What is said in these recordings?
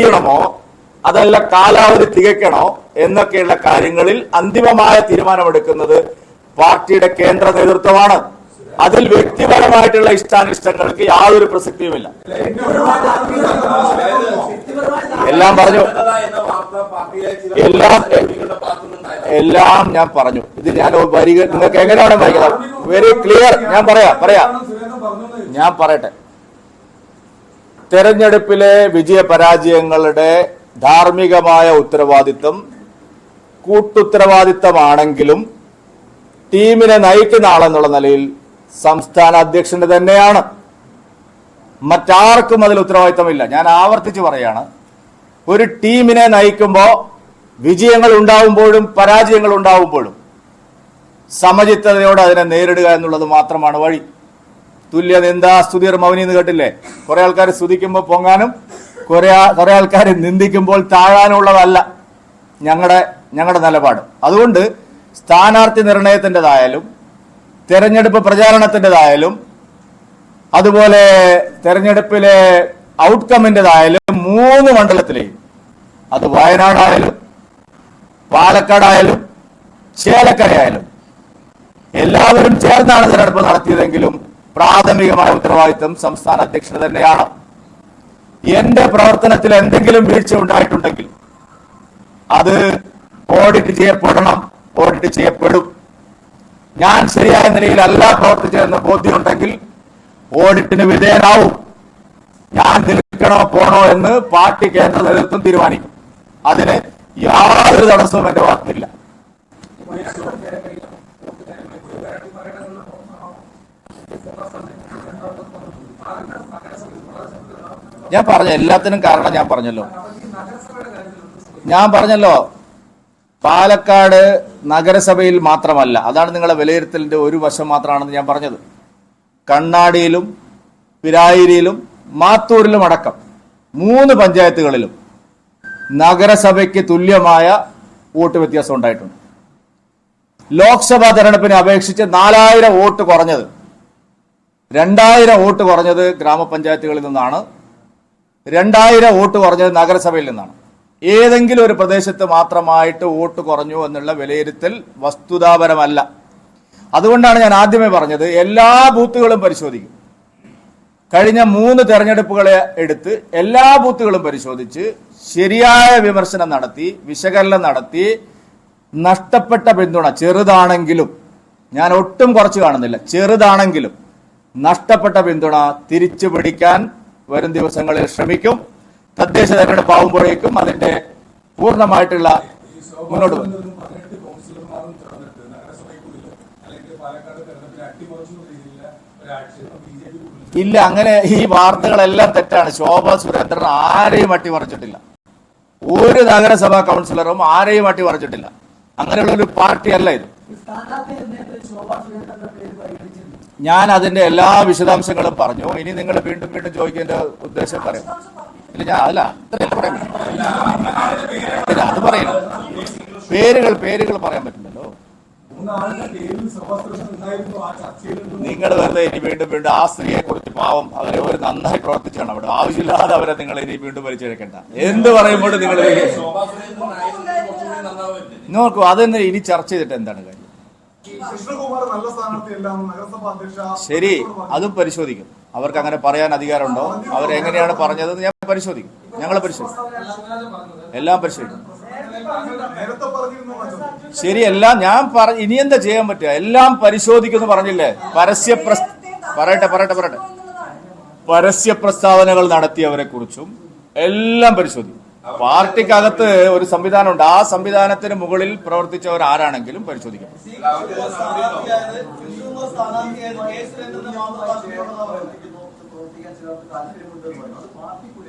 ചെയ്യണമോ അതല്ല കാലാവധി തികയ്ക്കണോ? എന്നൊക്കെയുള്ള കാര്യങ്ങളിൽ അന്തിമമായ തീരുമാനമെടുക്കുന്നത് പാർട്ടിയുടെ കേന്ദ്ര നേതൃത്വമാണ്. അതിൽ വ്യക്തിപരമായിട്ടുള്ള ഇഷ്ടാനിഷ്ടങ്ങൾക്ക് യാതൊരു പ്രസക്തിയുമില്ല. എല്ലാം പറഞ്ഞു. എല്ലാം എല്ലാം ഞാൻ പറഞ്ഞു. ഇത് ഞാൻ വരിക നിങ്ങൾക്ക് എങ്ങനെയാണ് വായിക്കുന്നത് വെരി ക്ലിയർ ഞാൻ പറയാ പറയാ. ഞാൻ പറയട്ടെ. തെരഞ്ഞെടുപ്പിലെ വിജയപരാജയങ്ങളുടെ ധാർമ്മികമായ ഉത്തരവാദിത്വം കൂട്ടുത്തരവാദിത്തമാണെങ്കിലും ടീമിനെ നയിക്കുന്ന ആളെന്നുള്ള നിലയിൽ സംസ്ഥാന അധ്യക്ഷന്റെ തന്നെയാണ്. മറ്റാർക്കും അതിൽ ഉത്തരവാദിത്തമില്ല. ഞാൻ ആവർത്തിച്ച് പറയാണ്. ഒരു ടീമിനെ നയിക്കുമ്പോൾ വിജയങ്ങൾ ഉണ്ടാവുമ്പോഴും പരാജയങ്ങൾ ഉണ്ടാവുമ്പോഴും സമചിത്തതയോടെ അതിനെ നേരിടുക എന്നുള്ളത് മാത്രമാണ് വഴി. തുല്യ എന്താ സ്തുതിർ മൗനി എന്ന് കേട്ടില്ലേ? കുറെ ആൾക്കാർ സ്തുതിക്കുമ്പോൾ പൊങ്ങാനും കുറെ കുറെ ആൾക്കാർ നിന്ദിക്കുമ്പോൾ താഴാനുള്ളതല്ല ഞങ്ങളുടെ ഞങ്ങളുടെ നിലപാട്. അതുകൊണ്ട് സ്ഥാനാർത്ഥി നിർണയത്തിന്റെതായാലും തെരഞ്ഞെടുപ്പ് പ്രചാരണത്തിന്റെതായാലും അതുപോലെ തെരഞ്ഞെടുപ്പിലെ ഔട്ട്കമ്മിന്റെതായാലും മൂന്ന് മണ്ഡലത്തിലെയും അത് വയനാടായാലും പാലക്കാടായാലും ചേലക്കരയായാലും എല്ലാവരും ചേർന്നാണ് തെരഞ്ഞെടുപ്പ് നടത്തിയതെങ്കിലും പ്രാഥമികമായ ഉത്തരവാദിത്വം സംസ്ഥാന അധ്യക്ഷന് തന്നെയാണ്. എന്റെ പ്രവർത്തനത്തിൽ എന്തെങ്കിലും വീഴ്ച ഉണ്ടായിട്ടുണ്ടെങ്കിൽ അത് ഓഡിറ്റ് ചെയ്യപ്പെടണം ഓഡിറ്റ് ചെയ്യപ്പെടും. ഞാൻ ശരിയായ നിലയിലല്ല പ്രവർത്തിച്ചതെന്ന് ബോധ്യമുണ്ടെങ്കിൽ ഓഡിറ്റിന് വിധേയനാവും. ഞാൻ നിൽക്കണോ പോണോ എന്ന് പാർട്ടി കേന്ദ്ര നേതൃത്വം തീരുമാനിക്കും. അതിന് യാതൊരു തടസ്സവും എന്റെ ഭാഗത്തില്ല ഞാൻ പറഞ്ഞ എല്ലാത്തിനും കാരണം ഞാൻ പറഞ്ഞല്ലോ. ഞാൻ പറഞ്ഞല്ലോ പാലക്കാട് നഗരസഭയിൽ മാത്രമല്ല അതാണ് നിങ്ങളുടെ വിലയിരുത്തലിന്റെ ഒരു വശം മാത്രമാണെന്ന് ഞാൻ പറഞ്ഞത്. കണ്ണാടിയിലും പിരായിരിയിലും മാത്തൂരിലും അടക്കം മൂന്ന് പഞ്ചായത്തുകളിലും നഗരസഭയ്ക്ക് തുല്യമായ വോട്ട് വ്യത്യാസം ഉണ്ടായിട്ടുണ്ട്. ലോക്സഭാ തെരഞ്ഞെടുപ്പിനെ അപേക്ഷിച്ച് നാലായിരം വോട്ട് കുറഞ്ഞത് രണ്ടായിരം വോട്ട് കുറഞ്ഞത് ഗ്രാമപഞ്ചായത്തുകളിൽ നിന്നാണ് രണ്ടായിരം വോട്ട് കുറഞ്ഞത് നഗരസഭയിൽ നിന്നാണ്. ഏതെങ്കിലും ഒരു പ്രദേശത്ത് മാത്രമായിട്ട് വോട്ട് കുറഞ്ഞു എന്നുള്ള വിലയിരുത്തൽ വസ്തുതാപരമല്ല. അതുകൊണ്ടാണ് ഞാൻ ആദ്യമേ പറഞ്ഞത് എല്ലാ ബൂത്തുകളും പരിശോധിക്കും. കഴിഞ്ഞ മൂന്ന് തെരഞ്ഞെടുപ്പുകളെ എടുത്ത് എല്ലാ ബൂത്തുകളും പരിശോധിച്ച് ശരിയായ വിമർശനം നടത്തി വിശകലനം നടത്തി നഷ്ടപ്പെട്ട പിന്തുണ ചെറുതാണെങ്കിലും ഞാൻ ഒട്ടും കുറച്ച് കാണുന്നില്ല ചെറുതാണെങ്കിലും നഷ്ടപ്പെട്ട പിന്തുണ തിരിച്ചു പിടിക്കാൻ വരും ദിവസങ്ങളിൽ ശ്രമിക്കും. തദ്ദേശ തെരഞ്ഞെടുപ്പ് ആവുമ്പോഴേക്കും അതിന്റെ പൂർണമായിട്ടുള്ള മുന്നോട്ട് ഇല്ല അങ്ങനെ ഈ വാർത്തകളെല്ലാം തെറ്റാണ്. ശോഭ സുരേന്ദ്രൻ ആരെയും അട്ടിമറിച്ചിട്ടില്ല. ഒരു നഗരസഭാ കൗൺസിലറും ആരെയും അട്ടിമറിച്ചിട്ടില്ല. അങ്ങനെയുള്ള ഒരു പാർട്ടിയല്ല ഇത്. ഞാൻ അതിന്റെ എല്ലാ വിശദാംശങ്ങളും പറഞ്ഞു. ഇനി നിങ്ങൾ വീണ്ടും വീണ്ടും ചോദിക്കേണ്ട ഉദ്ദേശം പറയും. ഇല്ല ഞാൻ അല്ല പറ്റൂ. ഇല്ല, അത് പറയണം പേരുകൾ പേരുകൾ പറയാൻ പറ്റില്ലല്ലോ. നിങ്ങൾ വെറുതെ ഇനി വീണ്ടും വീണ്ടും ആ സ്ത്രീയെ കുറിച്ച് പാവം അവരെ ഒരു നന്നായി പ്രവർത്തിച്ചാണ് അവിടെ. ആവശ്യമില്ലാതെ അവരെ നിങ്ങൾ ഇനി വീണ്ടും വലിച്ചെടുക്കണ്ട. എന്ത് പറയുമ്പോഴും നിങ്ങൾ നോക്കൂ അതെന്നെ ഇനി ചർച്ച ചെയ്തിട്ട് എന്താണ് കാര്യം? കൃഷ്ണകുമാർ നല്ല സ്ഥാനാർത്ഥിയല്ല എന്ന് നഗരസഭ അധ്യക്ഷ ശരി അതും പരിശോധിക്കും. അവർക്ക് അങ്ങനെ പറയാൻ അധികാരമുണ്ടോ? അവരെങ്ങനെയാണ് പറഞ്ഞതെന്ന് ഞാൻ പരിശോധിക്കും. ഞങ്ങൾ പരിശോധിക്കും. എല്ലാം പരിശോധിക്കും. ശരി എല്ലാം ഞാൻ പറ ഇനി എന്താ ചെയ്യാൻ പറ്റുക? എല്ലാം പരിശോധിക്കുന്നു പറഞ്ഞില്ലേ? പരസ്യ പ്രസ് പറയട്ടെ പറയട്ടെ പറയട്ടെ. പരസ്യ പ്രസ്താവനകൾ നടത്തിയവരെ കുറിച്ചും എല്ലാം പരിശോധിക്കും. പാർട്ടിക്കകത്ത് ഒരു സംവിധാനമുണ്ട്. ആ സംവിധാനത്തിന് മുകളിൽ പ്രവർത്തിച്ചവർ ആരാണെങ്കിലും പരിശോധിക്കും.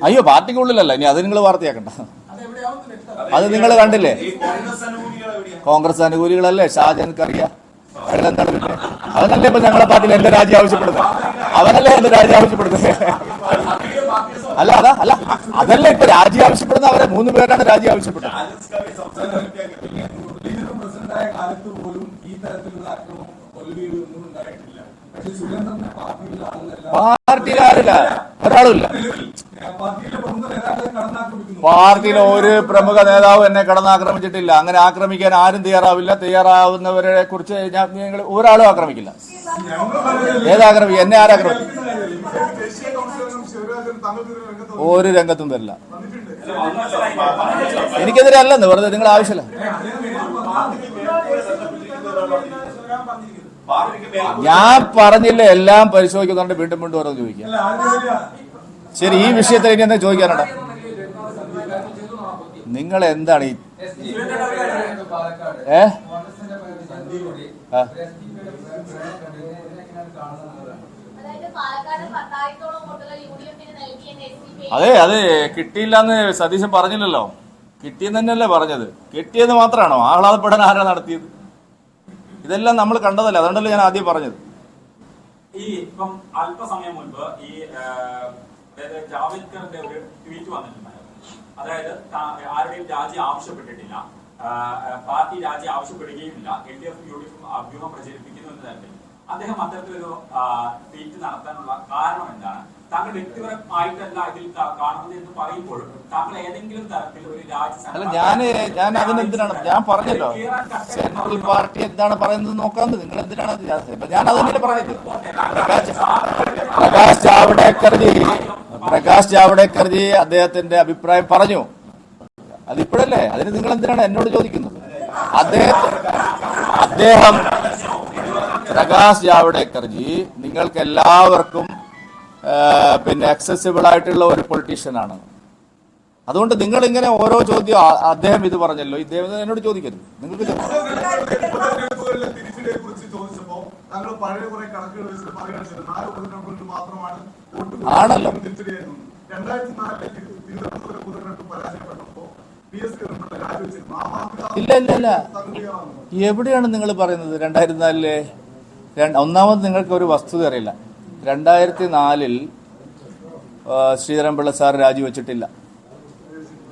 അയ്യോ പാർട്ടിക്കുള്ളിലല്ല. ഇനി അത് നിങ്ങൾ വാർത്തയാക്കണ്ട. അത് നിങ്ങൾ കണ്ടില്ലേ? കോൺഗ്രസ് അനുകൂലികളല്ലേ? ഷാജൻ അറിയാം അയാളെന്താണ് പിന്നെ അവനല്ലേ ഇപ്പൊ ഞങ്ങളെ പാർട്ടിയിൽ എന്റെ രാജ്യം ആവശ്യപ്പെടുന്നത്? അവനല്ലേ എന്റെ രാജ്യം ആവശ്യപ്പെടുന്നത്? അല്ല അതാ അല്ല അതല്ല ഇപ്പൊ രാജ്യം ആവശ്യപ്പെടുന്ന അവരെ മൂന്ന് പേരാണ് രാജ്യം ആവശ്യപ്പെടുന്നത്. പാർട്ടിക്കാരില്ല ഒരാളുമില്ല. പാർട്ടിയിലെ ഒരു പ്രമുഖ നേതാവ് എന്നെ കടന്നാക്രമിച്ചിട്ടില്ല. അങ്ങനെ ആക്രമിക്കാൻ ആരും തയ്യാറാവില്ല. തയ്യാറാവുന്നവരെ കുറിച്ച് ഞാൻ ഒരാളും ആക്രമിക്കില്ല. ഏതാക്രമിക്കും എന്നെ ആരാക്രമിക്കും ഒരു രംഗത്തും തരില്ല എനിക്കെതിരെ അല്ലെന്ന് വെറുതെ നിങ്ങൾ ആവശ്യമില്ല. ഞാൻ പറഞ്ഞില്ല എല്ലാം പരിശോധിക്കുന്നുണ്ട് വീണ്ടും വീണ്ടും ഓരോ ആദ്യം ശരി ഈ വിഷയത്തിൽ ഇനി എന്താ ചോദിക്കാനുണ്ട്? നിങ്ങൾ എന്താണ് ഈ ഏ? അതെ അതെ അത് കിട്ടിയില്ലെന്ന് സതീശൻ പറഞ്ഞില്ലല്ലോ. കിട്ടിയെന്ന് തന്നെയല്ലേ പറഞ്ഞത്. കിട്ടിയെന്ന് മാത്രമാണോ? ആഹ്ലാദപ്പെടാൻ ആരാ നടത്തിയത്? ഇതെല്ലാം നമ്മൾ കണ്ടതല്ലേ. അതുകൊണ്ടല്ലേ ഞാൻ ആദ്യം പറഞ്ഞത്. ഈ ഇപ്പം അല്പസമയം മുൻപ് ഈ അതായത് ജാവേദ്കറിന്റെ ഒരു ട്വീറ്റ് വന്നിട്ടുണ്ടായിരുന്നു. അതായത് ആരുടെയും രാജി ആവശ്യപ്പെട്ടിട്ടില്ല. പാർട്ടി രാജി ആവശ്യപ്പെടുകയുമില്ല. L D F U D അഭ്യൂഹം പ്രചരിപ്പിക്കുന്നു എന്ന് തരത്തിൽ. അദ്ദേഹം അത്തരത്തിലൊരു ട്വീറ്റ് നടത്താനുള്ള കാരണം എന്താണ്? താങ്കൾ വ്യക്തിപരമായിട്ടല്ല ഇതിൽ കാ- കാണുന്നത് എന്ന് പറയുമ്പോൾ താങ്കൾ ഏതെങ്കിലും തരത്തിൽ ഒരു രാജി അല്ല ഞാൻ ഞാൻ അതിനെന്തിനാണ് ഞാൻ പറഞ്ഞല്ലോ. സെൻട്രൽ പാർട്ടി എന്താണ് പറയുന്നത് നോക്കാന്ന് നിങ്ങൾ എന്തിനാണ് ഞാൻ- ഇപ്പൊ പറയുന്നത് പ്രകാശ് പ്രകാശ് ജാവ്ഡേക്കർജി പ്രകാശ് ജാവ്ഡേക്കർജി അദ്ദേഹത്തിന്റെ അഭിപ്രായം പറഞ്ഞു. അതിപ്പോഴല്ലേ? അതിന് നിങ്ങൾ എന്തിനാണ് എന്നോട് ചോദിക്കുന്നത്? അദ്ദേഹം അദ്ദേഹം പ്രകാശ് ജാവ്ഡേക്കർജി നിങ്ങൾക്ക് എല്ലാവർക്കും പിന്നെ അക്സസിബിൾ ആയിട്ടുള്ള ഒരു പൊളിറ്റീഷ്യനാണ് അതുകൊണ്ട് നിങ്ങൾ ഇങ്ങനെ ഓരോ ചോദ്യം അദ്ദേഹം ഇത് പറഞ്ഞല്ലോ. ഇദ്ദേഹം എന്നോട് ചോദിക്കരുത്. നിങ്ങൾക്ക് ആണല്ലോ. ഇല്ല ഇല്ല ഇല്ല. എവിടെയാണ് നിങ്ങൾ പറയുന്നത് രണ്ടായിരത്തി നാലിലെ? ഒന്നാമത് നിങ്ങൾക്ക് ഒരു വസ്തുത അറിയില്ല. രണ്ടായിരത്തി നാലിൽ ശ്രീധരൻപിള്ള സാർ രാജിവെച്ചിട്ടില്ല.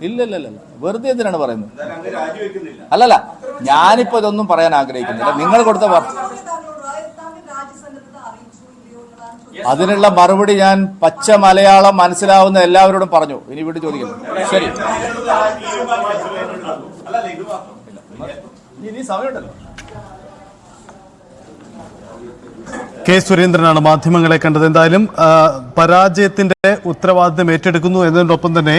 ഇല്ലല്ലല്ല ഇല്ല ഇല്ല ഇല്ല. വെറുതെ എന്തിനാണ് പറയുന്നത്? അല്ലല്ല. ഞാനിപ്പോ ഇതൊന്നും പറയാൻ ആഗ്രഹിക്കുന്നില്ല. നിങ്ങൾ കൊടുത്ത അതിനുള്ള മറുപടി ഞാൻ പച്ച മലയാളം മനസ്സിലാവുന്ന എല്ലാവരോടും പറഞ്ഞു. ഇനി വീണ്ടും ചോദിക്കുന്നു. ശരി. ഇനി സമയമുണ്ടല്ലോ. കെ സുരേന്ദ്രനാണ് മാധ്യമങ്ങളെ കണ്ടത്. എന്തായാലും പരാജയത്തിന്റെ ഉത്തരവാദിത്തം ഏറ്റെടുക്കുന്നു എന്നതിനൊപ്പം തന്നെ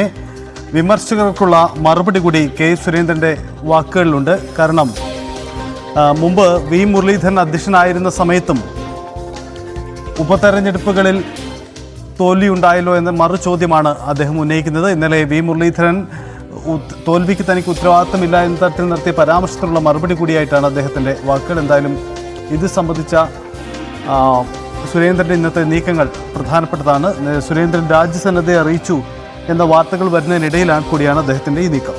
വിമർശകർക്കുള്ള മറുപടി കൂടി കെ സുരേന്ദ്രന്റെ വാക്കുകളിലുണ്ട്. കാരണം മുമ്പ് വി മുരളീധരൻ അധ്യക്ഷനായിരുന്ന സമയത്തും ഉപതെരഞ്ഞെടുപ്പുകളിൽ തോൽവിയുണ്ടായല്ലോ എന്ന മറു ചോദ്യമാണ് അദ്ദേഹം ഉന്നയിക്കുന്നത്. ഇന്നലെ വി മുരളീധരൻ തോൽവിക്ക് തനിക്ക് ഉത്തരവാദിത്തമില്ല എന്ന തരത്തിൽ നടത്തിയ പരാമർശത്തിനുള്ള മറുപടി കൂടിയായിട്ടാണ് അദ്ദേഹത്തിന്റെ വാക്കുകൾ. എന്തായാലും ഇത് സംബന്ധിച്ച സുരേന്ദ്രന്റെ ഇന്നത്തെ നീക്കങ്ങൾ പ്രധാനപ്പെട്ടതാണ്. സുരേന്ദ്രൻ രാജ്യസന്നദ്ധയെ അറിയിച്ചു എന്ന വാർത്തകൾ വരുന്നതിനിടയിലാണ് കൂടിയാണ് അദ്ദേഹത്തിന്റെ ഈ നീക്കം.